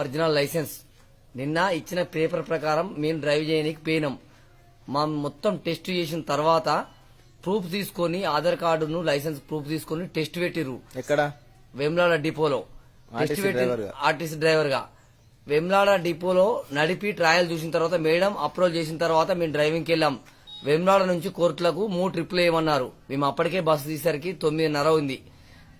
Original license. నిన్న ఇచ్చిన paper ప్రకారం మేము డ్రైవ్ చేయడానికి పోయినాం. మా మొత్తం టెస్ట్ చేసిన తర్వాత ప్రూఫ్ తీసుకొని ఆధార్ కార్డును లైసెన్స్ ప్రూఫ్ తీసుకొని టెస్ట్ పెట్టిర్రు. ఎక్కడ? వెమ్లాడ డిపోలో. టెస్ట్ పెట్టి. ఆర్టీసీ డ్రైవర్గా వెమ్లాడ డిపోలో నడిపి ట్రయల్ చూసిన తర్వాత మేడం అప్రోల్ చేసిన తర్వాత మేము డ్రైవింగ్కి వెళ్ళాం. వెమ్లాడ నుంచి కోర్టులకు మూడు ట్రిప్లు వేయమన్నారు. మేము అప్పటికే బస్సు తీసరికి తొమ్మిదిన్నర ఉంది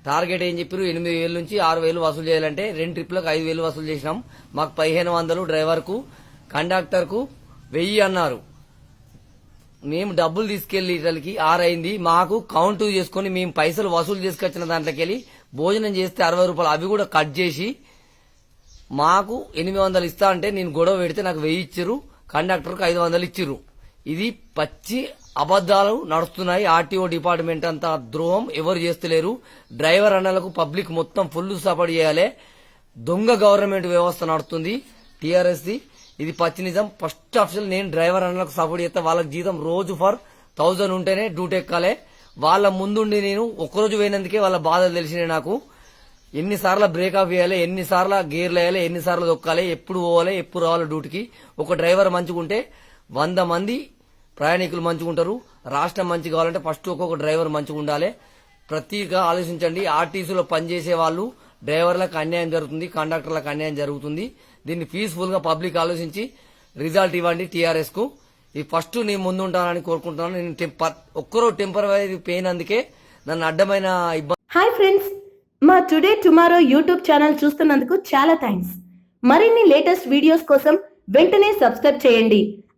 టార్గెట్ ఏం చెప్పారు? ఎనిమిది వేల నుంచి ఆరు వేలు వసూలు చేయాలంటే రెండు ట్రిప్లకు ఐదు వేలు వసూలు చేసినాం. మాకు పదిహేను వందలు డ్రైవర్కు కండక్టర్కు వెయ్యి అన్నారు. మేము డబ్బులు తీసుకెళ్ళి ఇటలకి ఆరైంది. మాకు కౌంట్ చేసుకుని మేము పైసలు వసూలు చేసుకొచ్చిన దాంట్లోకెళ్ళి భోజనం చేస్తే అరవై రూపాయలు అవి కూడా కట్ చేసి మాకు ఎనిమిది వందలు ఇస్తా అంటే నేను గొడవ పెడితే నాకు వెయ్యి ఇచ్చిర్రు కండక్టర్కు ఐదు వందలు ఇచ్చిర్రు. ఇది పచ్చి అబద్దాలు నడుస్తున్నాయి. ఆర్టీఓ డిపార్ట్మెంట్ అంతా ద్రోహం. ఎవరు చేస్తలేరు. డ్రైవర్ అన్నలకు పబ్లిక్ మొత్తం ఫుల్ సపోర్ట్ చేయాలి. దొంగ గవర్నమెంట్ వ్యవస్థ నడుస్తుంది. టీఆర్ఎస్ది. ఇది పచ్చి నిజం. ఫస్ట్ ఆప్షన్ నేను డ్రైవర్ అన్నలకు సపోర్ట్ చేస్తే వాళ్ళకి జీతం రోజు ఫర్ థౌజండ్ ఉంటేనే డ్యూటీ ఎక్కాలి వాళ్ళ ముందుండి నేను ఒక్కరోజు పోయినందుకే వాళ్ళ బాధలు తెలిసినాయి నాకు. ఎన్నిసార్లు బ్రేక్ ఆఫ్ వేయాలి ఎన్నిసార్లు గేర్లు వేయాలి ఎన్నిసార్లు దొక్కాలి ఎప్పుడు పోవాలి ఎప్పుడు రావాలి డ్యూటీకి. ఒక డ్రైవర్ మంచిగుంటే వంద మంది ప్రయాణికులు మంచిగా ఉంటారు. రాష్ట్రం మంచి కావాలంటే ఫస్ట్ ఒక్కొక్క డ్రైవర్ మంచిగా ఉండాలి. ప్రతిగా ఆలోచించండి. ఆర్టీసీలో పనిచేసే వాళ్ళు డ్రైవర్లకు అన్యాయం జరుగుతుంది కండక్టర్లకు అన్యాయం జరుగుతుంది. దీన్ని పీస్ఫుల్గా పబ్లిక్ ఆలోచించి రిజల్ట్ ఇవ్వండి టీఆర్ఎస్కు ఈ ఫస్ట్ నేను ముందుంటానని కోరుకుంటున్నాను. నేను ఒక్కరో టెంపరీ పెయిన్ అందుకే నన్ను అడ్డమైన ఇబ్బంది హాయ్ ఫ్రెండ్స్ మా టుడే టుమారో యూట్యూబ్ ఛానల్ చూస్తున్నందుకు చాలా థ్యాంక్స్. మరిన్ని లేటెస్ట్ వీడియోస్ కోసం వెంటనే సబ్స్క్రైబ్ చేయండి.